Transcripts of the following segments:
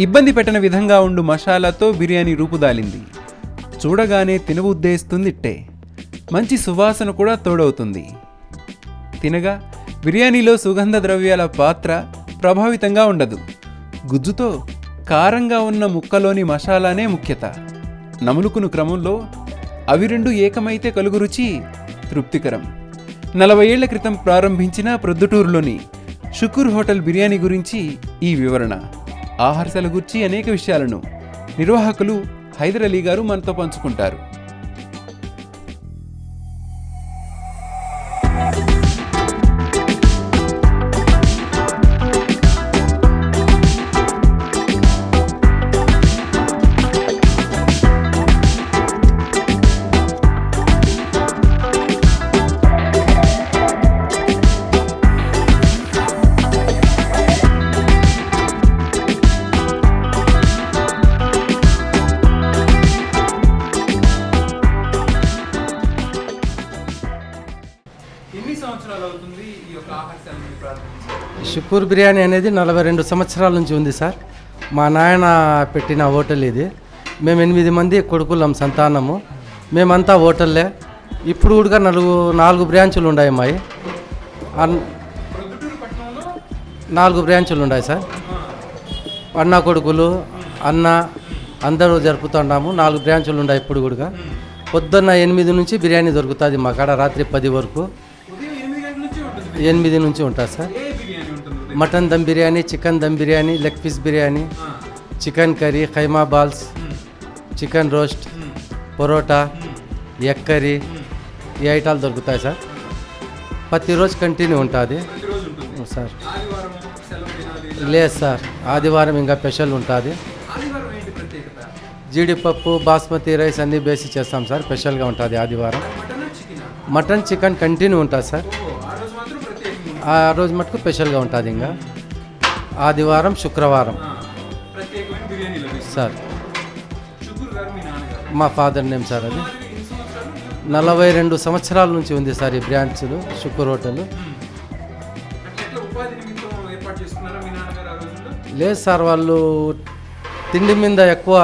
ఇబ్బంది పెట్టని విధంగా ఉండు మసాలాతో బిర్యానీ రూపుదాలింది చూడగానే తినబుద్దేస్తుంది ఇట్టే మంచి సువాసన కూడా తోడవుతుంది. తినగా బిర్యానీలో సుగంధ ద్రవ్యాల పాత్ర ప్రభావితంగా ఉండదు. గుజ్జుతో కారంగా ఉన్న ముక్కలోని మసాలానే ముఖ్యత. నములుకును క్రమంలో అవి రెండు ఏకమైతే కలుగు రుచి తృప్తికరం. నలభై ఏళ్ళ క్రితం ప్రారంభించిన ప్రొద్దుటూరులోని షుకూర్ హోటల్ బిర్యానీ గురించి ఈ వివరణ. ఆహారశాల గురించి అనేక విషయాలను నిర్వాహకులు హైదర్ అలీ గారు మనతో పంచుకుంటారు. షుకూర్ బిర్యానీ అనేది నలభై రెండు సంవత్సరాల నుంచి ఉంది సార్. మా నాయన పెట్టిన హోటల్ ఇది. మేము ఎనిమిది మంది కొడుకులం సంతానము. మేమంతా హోటల్లే. ఇప్పుడు కూడా నలుగు నాలుగు బ్రాంచులు ఉన్నాయి మాయి. నాలుగు బ్రాంచులు ఉన్నాయి సార్. అన్న కొడుకులు అన్న అందరూ జరుపుతున్నాము. నాలుగు బ్రాంచులు ఉన్నాయి ఇప్పుడు కూడా. పొద్దున్న ఎనిమిది నుంచి బిర్యానీ దొరుకుతుంది మా కాడ రాత్రి పది వరకు. ఎనిమిది నుంచి ఉంటుంది sir? Mutton dum biryani chicken dum biryani leg piece biryani chicken curry keema balls chicken roast parotta egg curry ఈ ఐటాలు దొరుకుతాయి సార్. ప్రతిరోజు కంటిన్యూ ఉంటుంది. సార్. లేదు సార్ ఆదివారం ఇంకా స్పెషల్ ఉంటుంది జీడిపప్పు బాస్మతి రైస్ అన్నీ బేసి చేస్తాం సార్ స్పెషల్గా ఉంటుంది ఆదివారం. Mutton chicken? కంటిన్యూ ఉంటుంది సార్ ఓ ఆ రోజు మాత్రం ప్రత్యేకంగా ఉంటుంది. ఆ రోజు మటుకు స్పెషల్గా ఉంటుంది ఇంకా ఆదివారం శుక్రవారం. సార్. మీ ఫాదర్ నేమ్ సార్ అది. నలభై రెండు సంవత్సరాల నుంచి ఉంది సార్ ఈ బ్రాంచ్లు శుక్ర హోటల్. లేదు సార్ వాళ్ళు తిండి మీద ఎక్కువ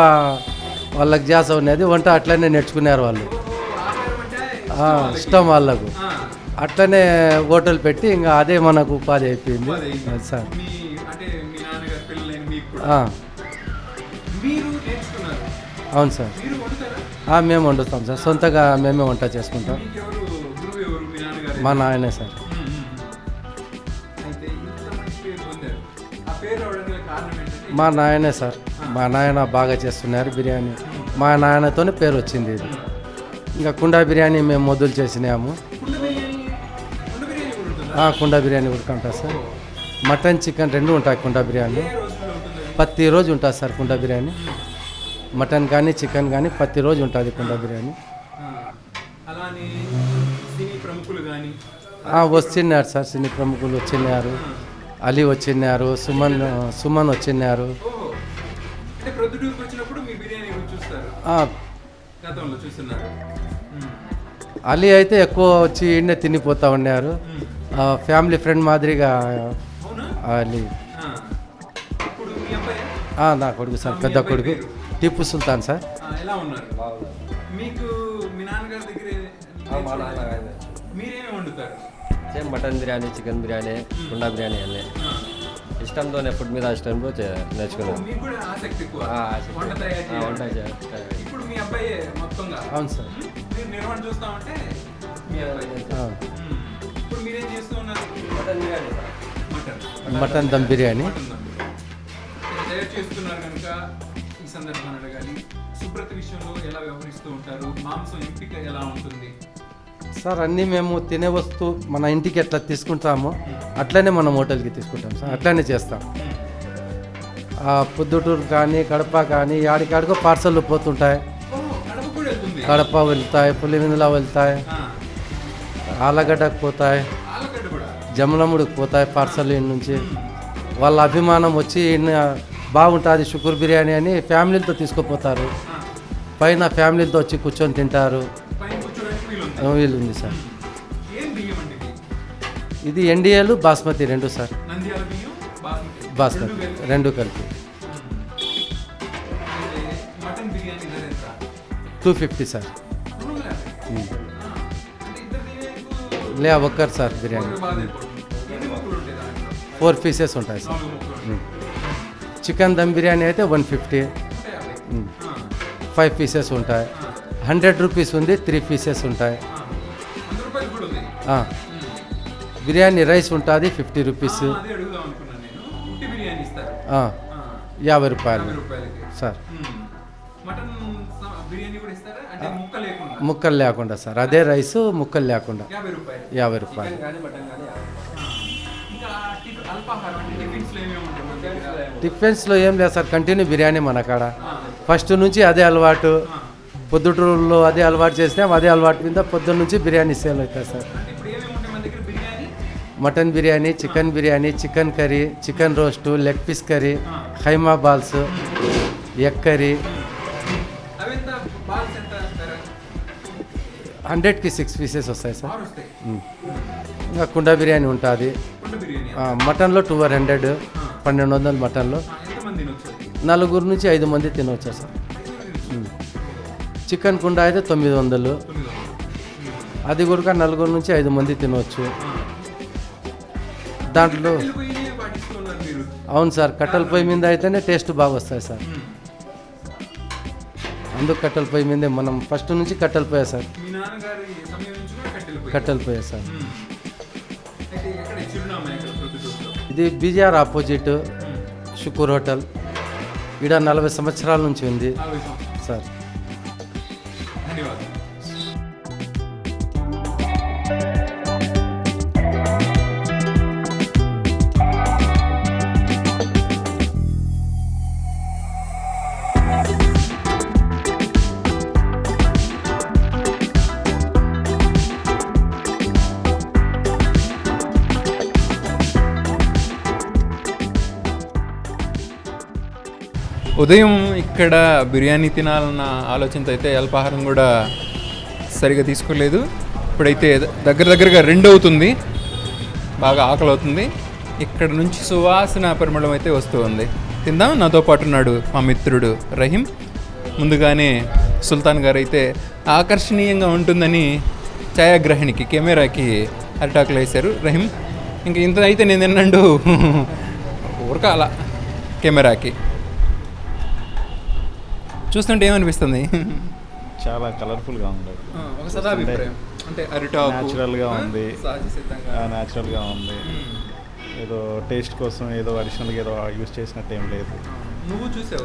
వాళ్ళకి జాస ఉన్నది వంట అట్లనే నేర్చుకున్నారు వాళ్ళు. ఇష్టం వాళ్ళకు. అట్లనే హోటల్ పెట్టి ఇంకా అదే మనకు ఉపాధి అయిపోయింది. సార్. అవును సార్. మేము వండుతాం సార్. సొంతగా మేమే వంట చేసుకుంటాం. మీ నాయనే సార్. మా నాయనే సార్. మా నాయన బాగా చేస్తున్నారు బిర్యానీ. మా నాయనతోనే పేరు వచ్చింది ఇది. ఇంకా కుండా బిర్యానీ మేము మొదలు చేసినాము. కూడా ఉంటుందా ఆ, కుండా బిర్యానీ కూడా ఉంటుంది సార్. మటన్ చికెన్ రెండు ఉంటాయి కుండా బిర్యానీ? ప్రతిరోజు ఉంటుంది సార్ కుండా బిర్యానీ. మటన్ కానీ చికెన్ కానీ ప్రతిరోజు ఉంటుంది కుండా బిర్యానీ. వచ్చినారు సార్ సినీ ప్రముఖులు వచ్చినారు. అలీ వచ్చినారు సుమన్ సుమన్ వచ్చినారు. అలీ అయితే ఎక్కువ వచ్చి ఈడనే తినిపోతూ ఉన్నారు. ఫ్యామిలీ ఫ్రెండ్ మాదిరిగా ఆ, నా కొడుకు సార్ పెద్ద కొడుకు. టిప్పు సుల్తాన్ సార్. ఆ, ఎలా ఉన్నారు మీకు మీ నాన్నగారి దగ్గర మీరేమి వండుతారు same mutton biryani chicken biryani కుండా బిర్యానీ అన్నీ. ఆ. ఇష్టంతోనే ఫుడ్ మీద ఇష్టంతో నేర్చుకున్నాను మీకు కూడా ఆసక్తి ఎక్కువ ఆ, ఆసక్తి. వంట తయారు ఆ, చేయాలి. వంట చే- ఇప్పుడు మీ అబ్బాయి మొత్తంగా. అవును sir. Mutton. Dum biryani. Mutton dum. ఇది తయారు చేస్తున్నారు కనుక ఈ సందర్భాన్ని అడగాలి. శుభ్రత విషయంలో ఎలా వ్యవహరిస్తూ ఉంటారు? మాంసం ఎంపిక ఎలా ఉంటుంది? సార్ అన్నీ మేము తినే వస్తువు మన ఇంటికి ఎట్లా తీసుకుంటామో అట్లనే మనం హోటల్కి తీసుకుంటాం సార్. అట్లనే చేస్తాం. పొద్దుటూరు కానీ కడప కానీ యాడికాడికో పార్సల్ పోతుంటాయి. కడప వెళ్తాయి పులివెందుల వెళ్తాయి ఆలగడ్డకు పోతాయి. జమలముడికి పోతాయి పార్సల్ ఇంటి నుంచి. వాళ్ళ అభిమానం వచ్చి బాగుంటుంది షుకూర్ బిర్యానీ అని ఫ్యామిలీలతో తీసుకుపోతారు. పైన ఫ్యామిలీలతో వచ్చి కూర్చొని తింటారు. పైన కూర్చోడానికి వీలు ఉంది వీలు ఉంది సార్ ఇది ఎన్డీఏలు బాస్మతి రెండు సార్. బాస్మతి రెండు కలిపి. Two fifty sir. లే ఒక్కరు సార్ బిర్యానీ. ఫోర్ పీసెస్ ఉంటాయి సార్. చికెన్ దమ్ బిర్యానీ అయితే వన్ ఫిఫ్టీ. ఫైవ్ పీసెస్ ఉంటాయి. హండ్రెడ్ రూపీస్ ఉంది త్రీ పీసెస్ ఉంటాయి. బిర్యానీ రైస్ ఉంటుంది ఫిఫ్టీ రూపీస్. యాభై రూపాయలు. సార్. ముక్కలు లేకుండా. సార్. అదే రైస్ ముక్కలు లేకుండా. యాభై రూపాయలు. టిఫిన్స్లో ఏం లేదు సార్ కంటిన్యూ బిర్యానీ మన కాడ. ఫస్ట్ నుంచి అదే అలవాటు. పొద్దుటూరులో అదే అలవాటు చేసినాం అదే అలవాటు మీద పొద్దున్న నుంచి బిర్యానీ సేల్ అవుతుంది sir. Mutton biryani chicken biryani chicken curry chicken roast leg piece curry keema balls egg curry. హండ్రెడ్కి సిక్స్ పీసెస్ వస్తాయి సార్. ఇంకా కుండ బిర్యానీ ఉంటుంది. మటన్లో టూ హండ్రెడ్ పన్నెండు వందలు మటన్లో? నలుగురు నుంచి ఐదు మంది తినవచ్చు సార్. చికెన్ కుండ అయితే తొమ్మిది వందలు. అది కూడా నలుగురు నుంచి ఐదు మంది తినవచ్చు దాంట్లో అవును సార్ కట్టెల పొయ్యి మీద అయితేనే టేస్ట్ బాగా వస్తాయి సార్. అందుకు కట్టెల పొయ్యి మీదే మనం ఫస్ట్ నుంచి కట్టెల పొయ్యి సార్. కట్టెలు పొయ్యి. సార్. ఇది బీజార్ ఆపోజిట్ షుకూర్ హోటల్. ఈడ నలభై సంవత్సరాల నుంచి ఉంది. సార్. ఉదయం ఇక్కడ బిర్యానీ తినాలన్న ఆలోచనతో అయితే అల్పాహారం కూడా సరిగా తీసుకోలేదు. ఇప్పుడైతే దగ్గర దగ్గరగా రెండు అవుతుంది బాగా ఆకలి అవుతుంది ఇక్కడ నుంచి సువాసన పరిమళం అయితే వస్తూ ఉంది. తిందాం. నాతో పాటు ఉన్నాడు మా మిత్రుడు రహీం. ముందుగానే సుల్తాన్ గారు అయితే ఆకర్షణీయంగా ఉంటుందని ఛాయాగ్రహణికి కెమెరాకి అరిటాకులు వేశారు. రహీం ఇంక ఇంత అయితే నేను తిన్నాడు అలా కెమెరాకి. చూస్తుంటే ఏమనిపిస్తుంది? చాలా కలర్ఫుల్గా ఉంది. ఒక సదాభిప్రాయం. అంటే అరిటాకు న్యాచురల్గా ఉంది. న్యాచురల్గా ఉంది. ఏదో టేస్ట్ కోసం ఏదో అడిషనల్గా ఏదో యూస్ చేసినట్టు ఏం లేదు. నువ్వు చూసావు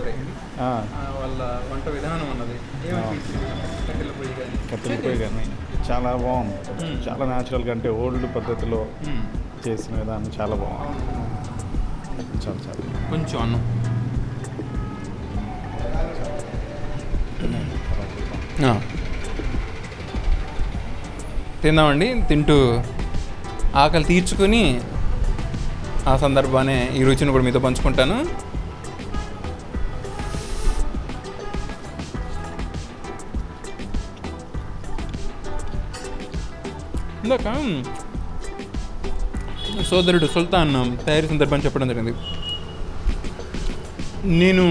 వాళ్ళ వంట విధానం అన్నది. ఏమనిపించింది కట్టెల పొయ్యి కానీ చాలా బాగుంది. చాలా న్యాచురల్గా అంటే ఓల్డ్ పద్ధతిలో మ్మ్. చేసిన విధానం చాలా బాగుంది. చాలా చాలా. కొంచెం అన్నం. తిందామండి తింటూ ఆకలి తీర్చుకొని ఆ సందర్భాన్ని ఈ రుచిని కూడా మీతో పంచుకుంటాను. ఇందాక సోదరుడు సుల్తాన్ తయారీ సందర్భాన్ని చెప్పడం జరిగింది. నేను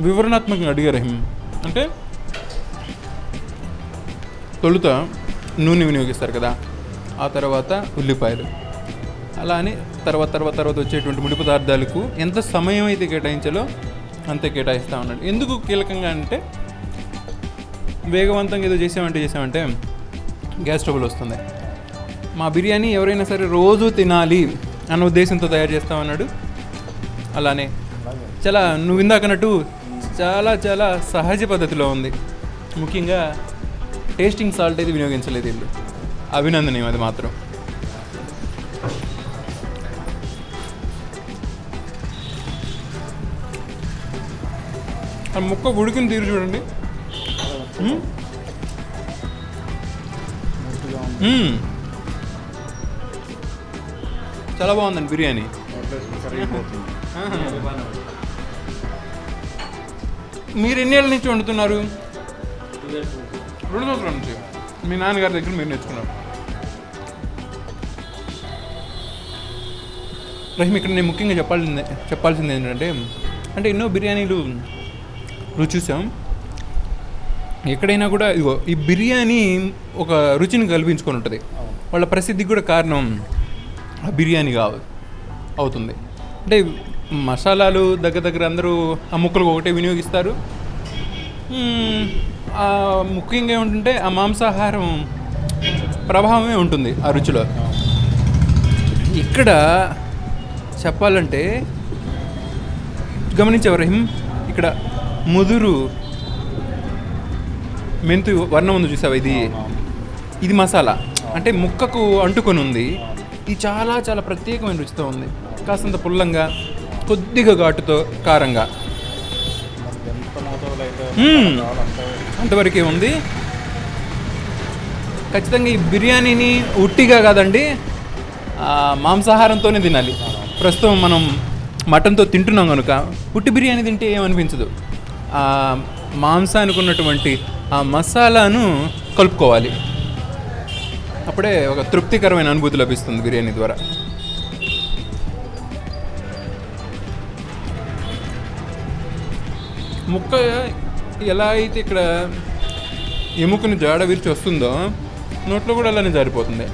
వివరణాత్మకంగా అడిగా రహీం. అంటే తొలుత నూనె వినియోగిస్తారు కదా ఆ తర్వాత ఉల్లిపాయలు. అలా అని తర్వాత తర్వాత తర్వాత వచ్చేటువంటి ముడి పదార్థాలకు ఎంత సమయం అయితే కేటాయించాలో అంతే కేటాయిస్తూ ఉన్నాడు. ఎందుకు కీలకంగా అంటే వేగవంతంగా ఏదో చేసామంటే చేసామంటే గ్యాస్ ట్రబుల్ వస్తుంది. మా బిర్యానీ ఎవరైనా సరే రోజు తినాలి అన్న ఉద్దేశంతో తయారు చేస్తామన్నాడు అలానే చాలా నువ్వు ఇందాకన్నట్టు చాలా చాలా సహజ పద్ధతిలో ఉంది. ముఖ్యంగా టేస్టింగ్ సాల్ట్ అయితే వినియోగించలేదు వీళ్ళు. అభినందనీయం అది మాత్రం. ఆ ముక్క ఉడికిన తీరు చూడండి. చాలా బాగుందండి బిర్యానీ. మీరు ఎన్ని ఏళ్ళ నుంచి వండుతున్నారు? రెండు సంవత్సరాల నుంచి మీ నాన్నగారి దగ్గర మీరు నేర్చుకున్నారు. రహీం ఇక్కడ నేను ముఖ్యంగా చెప్పాల్సింది చెప్పాల్సింది ఏంటంటే అంటే ఎన్నో బిర్యానీలు రుచి చూసాం. ఎక్కడైనా కూడా ఇగో ఈ బిర్యానీ ఒక రుచిని కల్పించుకొని ఉంటుంది. వాళ్ళ ప్రసిద్ధికి కూడా కారణం ఆ బిర్యానీ కావు అవుతుంది. అంటే మసాలాలు దగ్గర దగ్గర అందరూ ఆ ముక్కలు ఒకటే వినియోగిస్తారు. ముఖ్యంగా ఏమిటంటే ఆ మాంసాహారం ప్రభావమే ఉంటుంది ఆ రుచిలో. ఇక్కడ చెప్పాలంటే గమనించే రహీం ఇక్కడ ముదురు మెంతు వర్ణం ఉంది చూసావా ఇది? ఇది మసాలా. అంటే ముక్కకు అంటుకొని ఉంది. ఇది చాలా చాలా ప్రత్యేకమైన రుచితో ఉంది. కాస్తంత పుల్లంగా కొద్దిగా ఘాటుతో కారంగా. అంతవరకే ఉంది. ఖచ్చితంగా ఈ బిర్యానీని ఉట్టిగా కాదండి మాంసాహారంతోనే తినాలి. ప్రస్తుతం మనం మటన్తో తింటున్నాం కనుక ఉట్టి బిర్యానీ తింటే ఏమనిపించదు? ఆ మాంసానికి ఉన్నటువంటి ఆ మసాలాను కలుపుకోవాలి. అప్పుడే ఒక తృప్తికరమైన అనుభూతి లభిస్తుంది బిర్యానీ ద్వారా. ముక్క ఎలా అయితే ఇక్కడ ఎముకను జాడ విరిచి వస్తుందో నోట్లో కూడా అలానే జారిపోతుంది.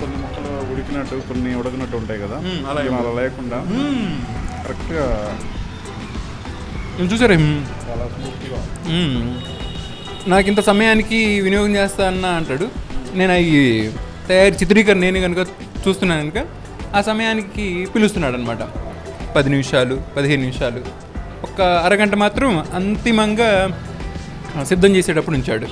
కొన్ని ముక్కలు ఉడికినట్టు కొన్ని ఉడకనట్టు ఉంటాయి కదా? అలా అలా లేకుండా. కరెక్ట్గా చూసారా. నాకు ఇంత సమయానికి వినియోగం చేస్తా అన్న అంటాడు. నేను అవి తయారు చిత్రీకరణ నేను కనుక చూస్తున్నాను కనుక ఆ సమయానికి పిలుస్తున్నాడు అనమాట పది నిమిషాలు పదిహేను నిమిషాలు. ఒక అరగంట మాత్రం అంతిమంగా సిద్ధం చేసేటప్పుడు ఉంచాడు.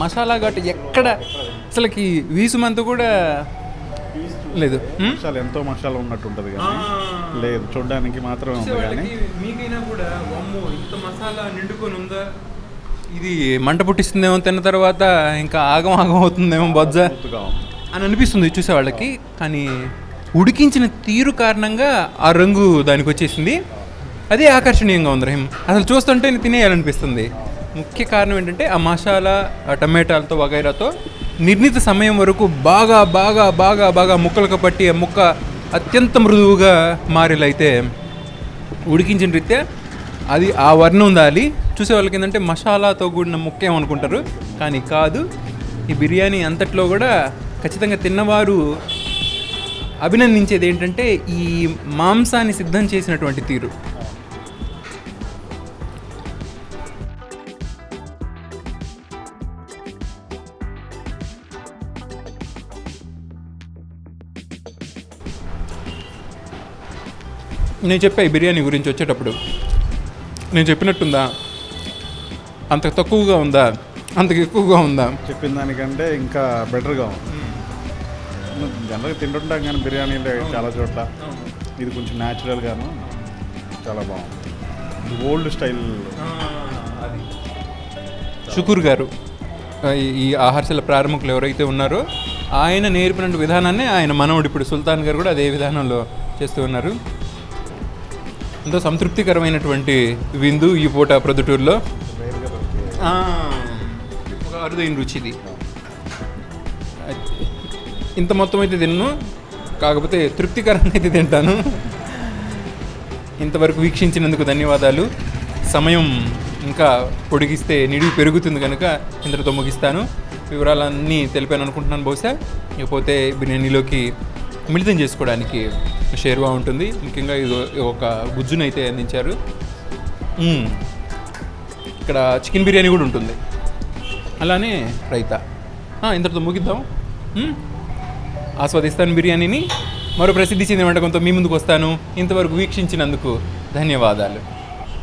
మసాలా ఘాటు ఎక్కడ? అసలుకి వీసుమంతా కూడా లేదు. ఎంతో మసాలా ఉన్నట్టు ఉంటుంది కానీ లేదు చూడడానికి మాత్రమే ఉంది కానీ. మీకైనా కూడా అమ్మో ఇంత మసాలా నిండుకొని ఉందా? ఇది మంట పుట్టిస్తుందేమో తిన్న తర్వాత ఇంకా ఆగం ఆగం అవుతుందేమో బొజ్జ అని అనిపిస్తుంది చూసేవాళ్ళకి కానీ ఉడికించిన తీరు కారణంగా ఆ రంగు దానికి వచ్చేసింది. అదే ఆకర్షణీయంగా ఉంది రహీం. అసలు చూస్తుంటే తినేయాలనిపిస్తుంది. ముఖ్య కారణం ఏంటంటే ఆ మసాలా ఆ టమాటాలతో వగైరాతో నిర్ణీత సమయం వరకు బాగా బాగా బాగా బాగా ముక్కలకు పట్టి ఆ ముక్క అత్యంత మృదువుగా మారేలైతే ఉడికించిన రీత్యా అది ఆ వర్ణం ఉండాలి. చూసే వాళ్ళకి ఏంటంటే మసాలాతో కూడిన ముక్క ఏమనుకుంటారు కానీ కాదు ఈ బిర్యానీ అంతట్లో కూడా ఖచ్చితంగా తిన్నవారు అభినందించేది ఏంటంటే ఈ మాంసాన్ని సిద్ధం చేసినటువంటి తీరు. నేను చెప్పా ఈ బిర్యానీ గురించి వచ్చేటప్పుడు నేను చెప్పినట్టుందా? అంత తక్కువగా ఉందా? అంతకు ఎక్కువగా ఉందా? చెప్పిన దానికంటే ఇంకా బెటర్గా ఉంది. జనరల్గా తింటుంటాం కానీ బిర్యానీలో చాలా చోట్ల. ఇది కొంచెం న్యాచురల్గాను చాలా బాగుంది. Old style. షుకూర్ గారు ఈ ఆహారశాల ప్రారంభకులు ఎవరైతే ఉన్నారో ఆయన నేర్పిన విధానాన్ని ఆయన మనవడు ఇప్పుడు సుల్తాన్ గారు కూడా అదే విధానంలో చేస్తూ ఉన్నారు. ఎంతో సంతృప్తికరమైనటువంటి విందు ఈ పూట ప్రొద్దుటూరులో. ఒక అరుదైన రుచిది ఇంత మొత్తం అయితే తిన్ను కాకపోతే తృప్తికరంగా అయితే తింటాను. ఇంతవరకు వీక్షించినందుకు ధన్యవాదాలు. సమయం ఇంకా పొడిగిస్తే నిడివి పెరుగుతుంది కనుక ఇంతటితో ముగిస్తాను. వివరాలన్నీ తెలిపాను అనుకుంటున్నాను బహుశా. ఇకపోతే బిర్యానీలోకి మిళితం చేసుకోవడానికి షేర్వా ఉంటుంది. ముఖ్యంగా ఇది ఒక గుజ్జునైతే అందించారు. ఇక్కడ చికెన్ బిర్యానీ కూడా ఉంటుంది. అలానే రైతా. ఇంతటితో ముగిద్దాం? ఆస్వాదిస్తాను బిర్యానీని. మరో ప్రసిద్ధి చెందిన వంటకంతో మీ ముందుకు వస్తాను. ఇంతవరకు వీక్షించినందుకు ధన్యవాదాలు.